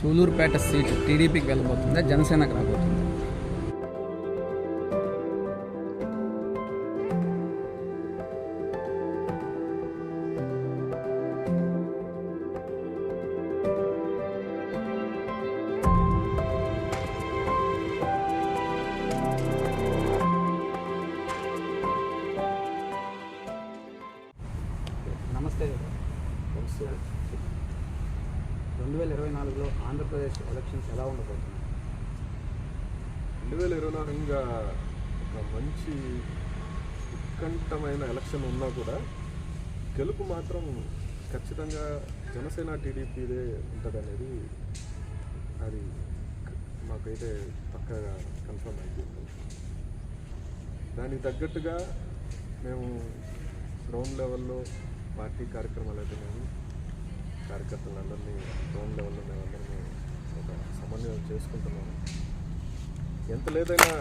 Sullurpeta seat టీడీపీకి వెళ్ళబోతుందా? జనసేనకు రాబోతుందా? నమస్తే. రెండు వేల ఇరవై నాలుగులో ఆంధ్రప్రదేశ్ ఎలక్షన్స్ ఎలా ఉండబోతున్నాయి? రెండు వేల ఇరవై నాలుగు ఇంకా ఒక మంచి ఉత్కంఠమైన ఎలక్షన్ ఉన్నా కూడా గెలుపు మాత్రం ఖచ్చితంగా జనసేన టీడీపీదే ఉంటుంది అనేది అది మాకైతే పక్కగా కన్ఫర్మ్ అయిపోయింది. దానికి తగ్గట్టుగా మేము గ్రౌండ్ లెవెల్లో పార్టీ కార్యక్రమాలు అయితే మేము కార్యకర్తలందరినీ గ్రౌండ్ లెవెల్లో మేమందరినీ ఒక సమన్వయం చేసుకుంటున్నాము ఎంత లేదైనా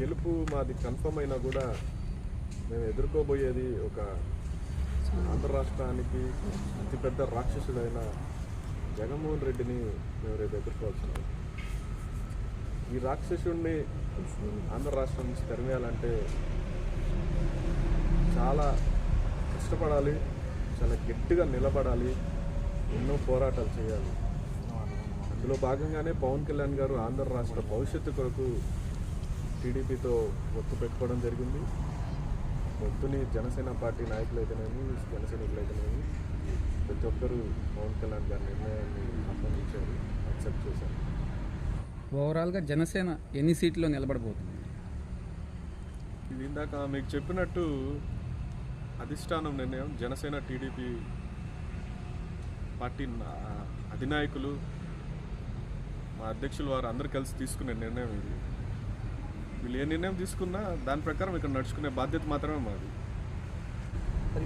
గెలుపు మాది కన్ఫర్మ్ అయినా కూడా మేము ఎదుర్కోబోయేది ఒక ఆంధ్ర రాష్ట్రానికి అతిపెద్ద రాక్షసుడైన జగన్మోహన్ రెడ్డిని మేము రేపు ఎదుర్కోవాల్సినాం ఈ రాక్షసుడిని ఆంధ్ర రాష్ట్రం నుంచి తరిమేయాలంటే చాలా కష్టపడాలి చాలా గట్టిగా నిలబడాలి. ఎన్నో పోరాటాలు చేయాలి. అందులో భాగంగానే పవన్ కళ్యాణ్ గారు ఆంధ్ర రాష్ట్ర భవిష్యత్తు కొరకు టీడీపీతో ఒత్తు పెట్టుకోవడం జరిగింది. ఒత్తుని జనసేన పార్టీ నాయకులైతేనేమి జనసైనికులైతేనేమి ప్రతి ఒక్కరూ పవన్ కళ్యాణ్ గారి నిర్ణయాన్ని ఆహ్వానించారు యాక్సెప్ట్ చేశారు. ఓవరాల్గా జనసేన ఎన్ని సీట్లో నిలబడబోతుంది? ఇది ఇందాక మీకు చెప్పినట్టు అధిష్టానం నిర్ణయం జనసేన టీడీపీ పార్టీ అధినాయకులు మా అధ్యక్షులు వారు అందరు కలిసి తీసుకునే నిర్ణయం ఇది. వీళ్ళు ఏ నిర్ణయం తీసుకున్నా దాని ప్రకారం ఇక్కడ నడుచుకునే బాధ్యత మాత్రమే మాది.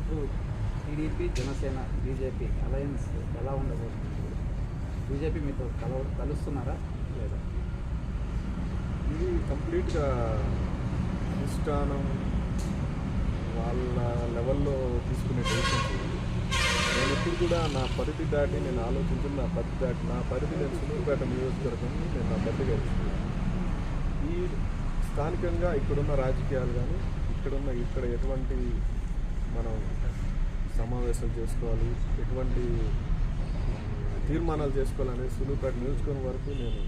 ఇప్పుడు టీడీపీ జనసేన బీజేపీ అలయన్స్ ఎలా ఉండబోతుంది? బీజేపీ మీతో కల కలుస్తున్నారా? లేదా? ఇది కంప్లీట్గా అధిష్టానం వాళ్ళ లెవెల్లో తీసుకునే డెసిషన్స్ నేను ఎప్పుడు కూడా నా పరిధి దాటి నేను ఆలోచించింది నా పరిధి దాటి నా పరిధి నేను సులువుపేట నియోజకవర్గం నేను నా పరిధిగా ఎంచుకున్నాను. ఈ స్థానికంగా ఇక్కడున్న రాజకీయాలు కానీ ఇక్కడున్న ఇక్కడ ఎటువంటి మనం సమావేశాలు చేసుకోవాలి ఎటువంటి తీర్మానాలు చేసుకోవాలనేది సులువుపేట నియోజకవర్గం వరకు నేను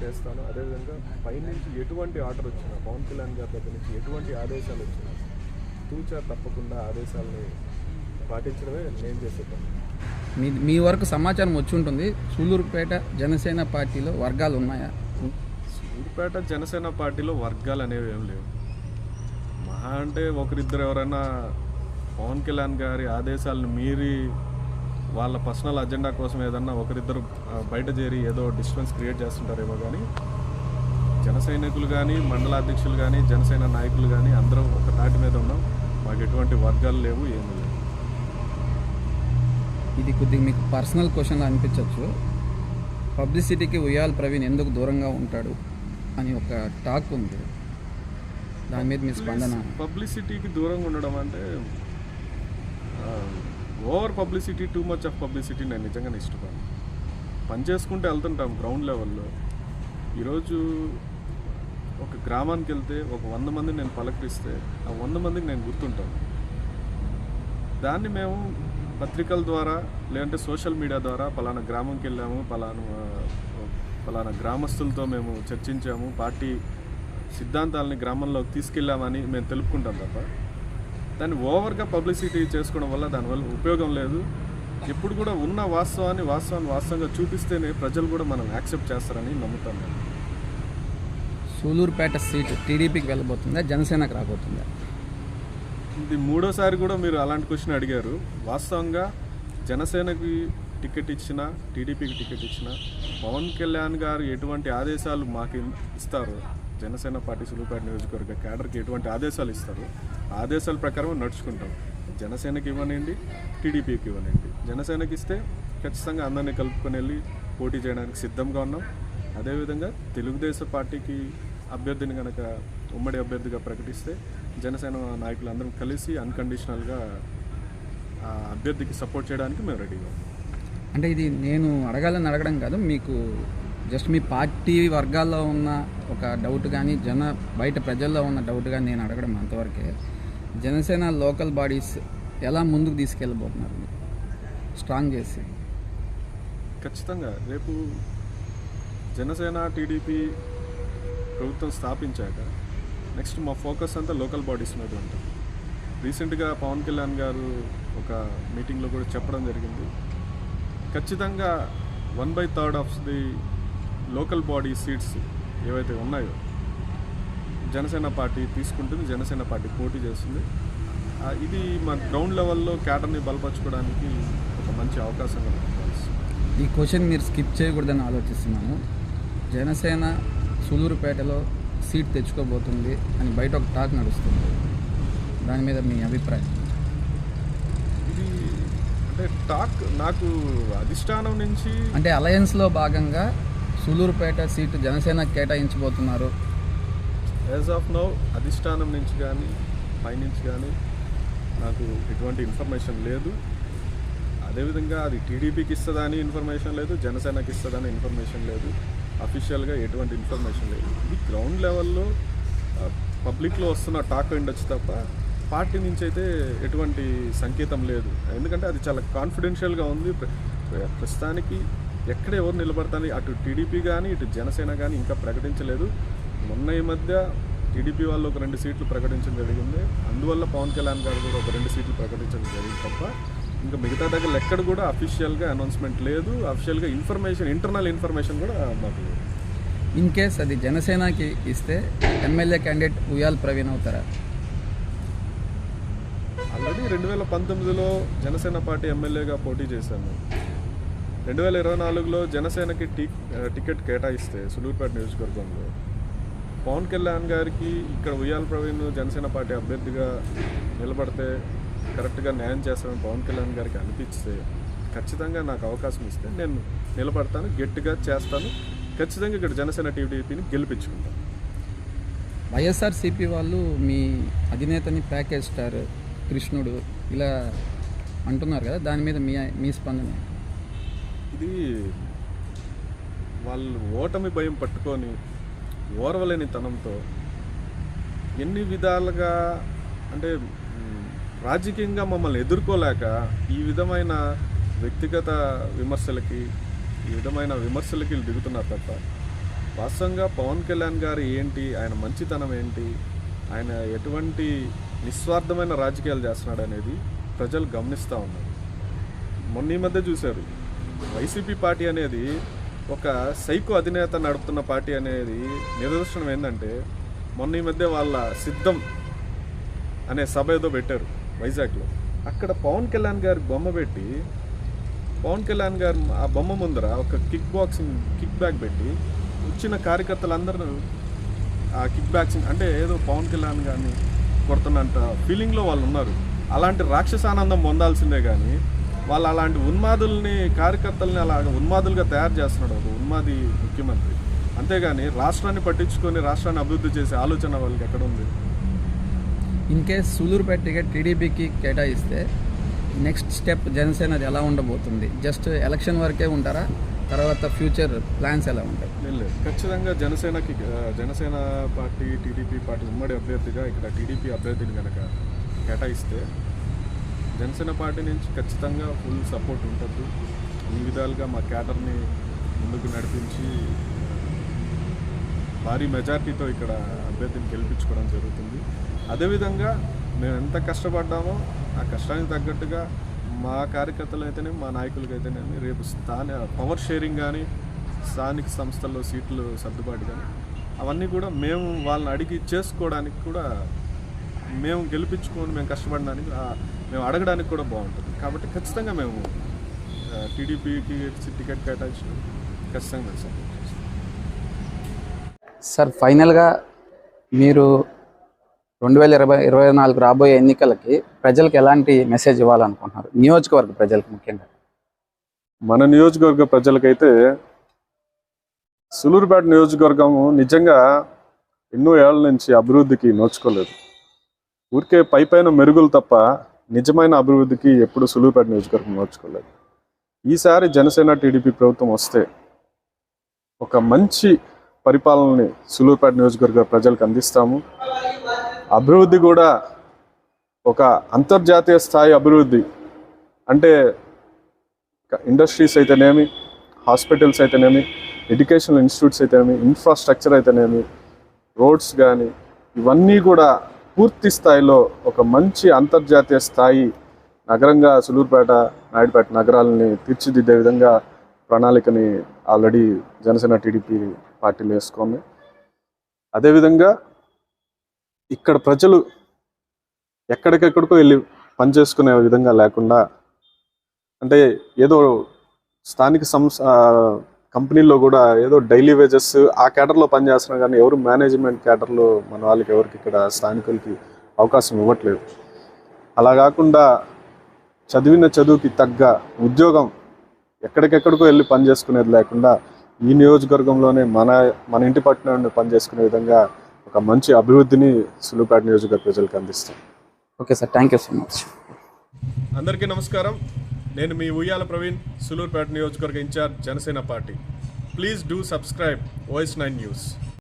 చేస్తాను. అదేవిధంగా పైనుంచి ఎటువంటి ఆర్డర్ వచ్చినా పవన్ కళ్యాణ్ గారి దగ్గర నుంచి ఎటువంటి ఆదేశాలు వచ్చినా తూచా తప్పకుండా ఆదేశాలని పాటించడమే నేను చేసే మీ మీ వరకు సమాచారం వచ్చి ఉంటుంది. సూలూరుపేట జనసేన పార్టీలో వర్గాలు ఉన్నాయా? సూర్పేట జనసేన పార్టీలో వర్గాలు అనేవి ఏం లేవు. మహా అంటే ఒకరిద్దరు ఎవరైనా పవన్ కళ్యాణ్ గారి ఆదేశాలను మీరి వాళ్ళ పర్సనల్ అజెండా కోసం ఏదన్నా ఒకరిద్దరు బయట చేరి ఏదో డిస్టర్బెన్స్ క్రియేట్ చేస్తుంటారేమో కానీ జన సైనికులు కానీ మండల అధ్యక్షులు కానీ జనసేన నాయకులు కానీ అందరం ఒక తాటి మీద ఉన్నాం. మాకు ఎటువంటి వర్గాలు లేవు ఏమీ లేవు. ఇది కొద్దిగా మీకు పర్సనల్ క్వశ్చన్గా అనిపించవచ్చు పబ్లిసిటీకి ఉయ్యాల్ ప్రవీణ్ ఎందుకు దూరంగా ఉంటాడు అని ఒక టాక్ ఉంది. దాని మీద మీ స్పందన? పబ్లిసిటీకి దూరంగా ఉండడం అంటే over publicity too much of publicity నేను నిజంగా ఇష్టపడను. పని చేసుకుంటూ వెళ్తుంటాం గ్రౌండ్ లెవెల్లో. ఈరోజు ఒక గ్రామానికి వెళ్తే ఒక వంద మంది నేను పలకరిస్తే ఆ వంద మందికి నేను గుర్తుంటాను. దాన్ని మేము పత్రికల ద్వారా లేదంటే సోషల్ మీడియా ద్వారా పలానా గ్రామంకి వెళ్ళాము పలానా పలానా గ్రామస్తులతో మేము చర్చించాము పార్టీ సిద్ధాంతాలని గ్రామంలోకి తీసుకెళ్ళామని మేము తెలుపుకుంటాం తప్ప. దాన్ని ఓవర్గా పబ్లిసిటీ చేసుకోవడం వల్ల దానివల్ల ఉపయోగం లేదు. ఎప్పుడు కూడా ఉన్న వాస్తవాన్ని వాస్తవాన్ని వాస్తవంగా చూపిస్తేనే ప్రజలు కూడా మనం యాక్సెప్ట్ చేస్తారని నమ్ముతాను సూలూరుపేట సీట్ టీడీపీకి వెళ్ళబోతుందా? జనసేనకు రాబోతుందా? ఇది మూడోసారి కూడా మీరు అలాంటి క్వశ్చన్ అడిగారు. వాస్తవంగా జనసేనకి టికెట్ ఇచ్చిన టీడీపీకి టికెట్ ఇచ్చిన పవన్ కళ్యాణ్ గారు ఎటువంటి ఆదేశాలు మాకు ఇస్తారు? జనసేన పార్టీ సులువుపేట నియోజకవర్గ కేడర్కి ఎటువంటి ఆదేశాలు ఇస్తారు? ఆదేశాల ప్రకారం నడుచుకుంటాం. జనసేనకి ఇవ్వనండి టీడీపీకి ఇవ్వనండి జనసేనకి ఇస్తే ఖచ్చితంగా అందరినీ కలుపుకొని వెళ్ళి పోటీ చేయడానికి సిద్ధంగా ఉన్నాం. అదేవిధంగా తెలుగుదేశం పార్టీకి అభ్యర్థిని కనుక ఉమ్మడి అభ్యర్థిగా ప్రకటిస్తే జనసేన నాయకులందరం కలిసి అన్కండిషనల్గా ఆ అభ్యర్థికి సపోర్ట్ చేయడానికి మేము రెడీగా ఉన్నాం. అంటే ఇది నేను అడగాలని అడగడం కాదు మీకు జస్ట్ మీ పార్టీ వర్గాల్లో ఉన్న ఒక డౌట్ కానీ జన బయట ప్రజల్లో ఉన్న డౌట్ కానీ నేను అడగడం అంతవరకే. జనసేన లోకల్ బాడీస్ ఎలా ముందుకు తీసుకెళ్ళబోతున్నారు? స్ట్రాంగ్ చేసి. ఖచ్చితంగా. రేపు జనసేన టీడీపీ ప్రభుత్వం స్థాపించాక నెక్స్ట్ మా ఫోకస్ అంతా లోకల్ బాడీస్ మీద ఉంటుంది. రీసెంట్గా పవన్ కళ్యాణ్ గారు ఒక మీటింగ్లో కూడా చెప్పడం జరిగింది. ఖచ్చితంగా one by third of the local body seats ఏవైతే ఉన్నాయో జనసేన పార్టీ తీసుకుంటుంది జనసేన పార్టీ పోటీ చేస్తుంది. ఇది మా గ్రౌండ్ లెవెల్లో క్యాటర్ని బలపరచుకోవడానికి ఒక మంచి అవకాశంగా ఈ క్వశ్చన్ మీరు స్కిప్ చేయకూడదని ఆలోచిస్తున్నాను జనసేన సులూరుపేటలో సీట్ తెచ్చుకోబోతుంది అని బయట ఒక టాక్ నడుస్తుంది. దాని మీద మీ అభిప్రాయం? ఇది అంటే టాక్ నాకు అధిష్టానం నుంచి అంటే అలయన్స్లో భాగంగా సులూరుపేట సీటు జనసేన కేటాయించబోతున్నారు. యాజ్ ఆఫ్ నౌ అధిష్టానం నుంచి కానీ పైనుంచి కానీ నాకు ఎటువంటి ఇన్ఫర్మేషన్ లేదు. అదేవిధంగా అది టీడీపీకి ఇస్తుందా అని ఇన్ఫర్మేషన్ లేదు జనసేనకి ఇస్తుందా అని ఇన్ఫర్మేషన్ లేదు. అఫీషియల్గా ఎటువంటి ఇన్ఫర్మేషన్ లేదు. ఇది గ్రౌండ్ లెవెల్లో పబ్లిక్లో వస్తున్న టాక్ ఉండొచ్చు తప్ప పార్టీ నుంచి అయితే ఎటువంటి సంకేతం లేదు. ఎందుకంటే అది చాలా కాన్ఫిడెన్షియల్గా ఉంది. ప్ర- ప్రస్తుతానికి ఎక్కడ ఎవరు నిలబడతారని అటు టీడీపీ కానీ ఇటు జనసేన కానీ ఇంకా ప్రకటించలేదు. మొన్న ఈ మధ్య టీడీపీ వాళ్ళు ఒక రెండు సీట్లు ప్రకటించడం జరిగింది. అందువల్ల పవన్ కళ్యాణ్ గారు కూడా ఒక రెండు సీట్లు ప్రకటించడం జరిగింది తప్ప ఇంకా మిగతా దగ్గర ఎక్కడ కూడా అఫీషియల్గా అనౌన్స్మెంట్ లేదు. అఫీషియల్గా ఇన్ఫర్మేషన్ ఇంటర్నల్ ఇన్ఫర్మేషన్ కూడా మాకు లేదు. ఇన్ కేస్ అది జనసేనకి ఇస్తే ఎమ్మెల్యే క్యాండిడేట్ ఉయ్యాల్ ప్రవీణ్ అవుతారా? ఆల్రెడీ రెండు వేల పంతొమ్మిదిలో జనసేన పార్టీ ఎమ్మెల్యేగా పోటీ చేశాను రెండు వేల ఇరవై నాలుగులో జనసేనకి టి టికెట్ కేటాయిస్తే సులూరుపేట నియోజకవర్గంలో. పవన్ కళ్యాణ్ గారికి ఇక్కడ ఉయ్యాల ప్రవీణ్ జనసేన పార్టీ అభ్యర్థిగా నిలబడితే కరెక్ట్గా న్యాయం చేస్తానని పవన్ కళ్యాణ్ గారికి అనిపిస్తే ఖచ్చితంగా నాకు అవకాశం ఇస్తే నేను నిలబడతాను గట్టిగా చేస్తాను. ఖచ్చితంగా ఇక్కడ జనసేన టీడీపీని గెలిపించుకుంటాను. వైఎస్ఆర్సీపీ వాళ్ళు మీ అధినేతని ప్యాకేజ్ స్టార్ కృష్ణుడు ఇలా అంటున్నారు కదా దాని మీద మీ మీ స్పందన ఇది వాళ్ళు ఓటమి భయం పట్టుకొని ఓర్వలేని తనంతో ఎన్ని విధాలుగా అంటే రాజకీయంగా మమ్మల్ని ఎదుర్కోలేక ఈ విధమైన వ్యక్తిగత విమర్శలకి ఈ విధమైన విమర్శలకి దిగుతున్నారు తప్ప వాస్తవంగా పవన్ కళ్యాణ్ గారు ఏంటి ఆయన మంచితనం ఏంటి ఆయన ఎటువంటి నిస్వార్థమైన రాజకీయాలు చేస్తున్నాడు అనేది ప్రజలు గమనిస్తూ ఉన్నారు. మొన్న ఈ మధ్య చూశారు వైసీపీ పార్టీ అనేది ఒక సైకో అధినేత నడుపుతున్న పార్టీ అనేది నిదర్శనం ఏంటంటే మొన్న ఈ మధ్య వాళ్ళ సిద్ధం అనే సభ ఏదో పెట్టారు. వైజాగ్లో. అక్కడ పవన్ కళ్యాణ్ గారి బొమ్మ పెట్టి పవన్ కళ్యాణ్ గారు ఆ బొమ్మ ముందర ఒక కిక్ బాక్సింగ్ కిక్ బ్యాక్ పెట్టి వచ్చిన కార్యకర్తలందరూ ఆ కిక్ బాక్సింగ్ అంటే ఏదో పవన్ కళ్యాణ్ గారిని కొడుతున్నంత ఫీలింగ్లో వాళ్ళు ఉన్నారు. అలాంటి రాక్షసానందం పొందాల్సిందే కానీ వాళ్ళు అలాంటి ఉన్మాదుల్ని కార్యకర్తల్ని అలా ఉన్మాదులుగా తయారు చేస్తున్నాడు ఒక ఉన్మాది ముఖ్యమంత్రి. అంతేగాని రాష్ట్రాన్ని పట్టించుకొని రాష్ట్రాన్ని అభివృద్ధి చేసే ఆలోచన వాళ్ళకి ఎక్కడ ఉంది? ఇన్ కేస్ సూలూరుపేట టికెట్ టీడీపీకి కేటాయిస్తే నెక్స్ట్ స్టెప్ జనసేనది ఎలా ఉండబోతుంది? జస్ట్ ఎలక్షన్ వరకే ఉంటారా? తర్వాత ఫ్యూచర్ ప్లాన్స్ ఎలా ఉంటాయి? ఖచ్చితంగా జనసేనకి జనసేన పార్టీ టీడీపీ పార్టీ ఉమ్మడి అభ్యర్థిగా ఇక్కడ టీడీపీ అభ్యర్థిని కనుక కేటాయిస్తే జనసేన పార్టీ నుంచి ఖచ్చితంగా ఫుల్ సపోర్ట్ ఉంటుంది. ఈ విధాలుగా మా క్యాటర్ని ముందుకు నడిపించి భారీ మెజార్టీతో ఇక్కడ అభ్యర్థిని గెలిపించుకోవడం జరుగుతుంది. అదేవిధంగా మేము ఎంత కష్టపడ్డామో ఆ కష్టానికి తగ్గట్టుగా మా కార్యకర్తలు అయితేనే మా నాయకులకి అయితేనేమి రేపు స్థాన పవర్ షేరింగ్ కానీ స్థానిక సంస్థల్లో సీట్లు సర్దుబాటు కానీ అవన్నీ కూడా మేము వాళ్ళని అడిగి చేసుకోవడానికి కూడా మేము గెలిపించుకొని మేము కష్టపడడానికి మేము అడగడానికి కూడా బాగుంటుంది. కాబట్టి ఖచ్చితంగా మేము టీడీపీకి టికెట్ కేటాయించడం ఖచ్చితంగా సపోర్ట్ చేస్తాం. సార్ ఫైనల్గా మీరు రెండు వేల ఇరవై ఇరవై నాలుగు రాబోయే ఎన్నికలకి ప్రజలకు ఎలాంటి మెసేజ్ ఇవ్వాలనుకుంటున్నారు? నియోజకవర్గ ప్రజలకు ముఖ్యంగా. మన నియోజకవర్గ ప్రజలకైతే సులూరుపేట నియోజకవర్గం నిజంగా ఎన్నో ఏళ్ళ నుంచి అభివృద్ధికి నోచుకోలేదు. ఊరికే పై పైన మెరుగులు తప్ప నిజమైన అభివృద్ధికి ఎప్పుడు సులువుపేట నియోజకవర్గం నోచుకోలేదు. ఈసారి జనసేన టీడీపీ ప్రభుత్వం వస్తే ఒక మంచి పరిపాలనని సులువుపేట నియోజకవర్గ ప్రజలకు అందిస్తాము. అభివృద్ధి కూడా ఒక అంతర్జాతీయ స్థాయి అభివృద్ధి. అంటే ఇండస్ట్రీస్ అయితేనేమి హాస్పిటల్స్ అయితేనేమి ఎడ్యుకేషనల్ ఇన్స్టిట్యూట్స్ అయితేనేమి ఇన్ఫ్రాస్ట్రక్చర్ అయితేనేమి రోడ్స్ కానీ ఇవన్నీ కూడా పూర్తి స్థాయిలో ఒక మంచి అంతర్జాతీయ స్థాయి నగరంగా సులూరుపేట నాయుడుపేట నగరాలని తీర్చిదిద్దే విధంగా ప్రణాళికని ఆల్రెడీ జనసేన టీడీపీ పార్టీలు వేసుకుంది. అదేవిధంగా ఇక్కడ ప్రజలు ఎక్కడికెక్కడికో వెళ్ళి పనిచేసుకునే విధంగా లేకుండా అంటే ఏదో స్థానిక సంస్థ కంపెనీలో కంపెనీల్లో కూడా ఏదో డైలీ వేజెస్ ఆ క్యాటర్లో పనిచేస్తున్నా కానీ ఎవరు మేనేజ్మెంట్ క్యాటర్లో మన వాళ్ళకి ఎవరికి ఇక్కడ స్థానికులకి అవకాశం ఇవ్వట్లేదు. అలా కాకుండా చదివిన చదువుకి తగ్గ ఉద్యోగం ఎక్కడికెక్కడికో వెళ్ళి పని చేసుకునేది లేకుండా ఈ నియోజకవర్గంలోనే మన మన ఇంటి పట్టణంలో పని చేసుకునే విధంగా ఒక మంచి అభివృద్ధిని సులువుపేట నియోజకవర్గ ప్రజలకు అందిస్తాం. Okay sir thank you so much అందరికీ నమస్కారం. నేను మీ ఉయ్యాల ప్రవీణ్ సులూరుపేట నియోజకవర్గ incharge Janasena party. Please do subscribe Voice Nine News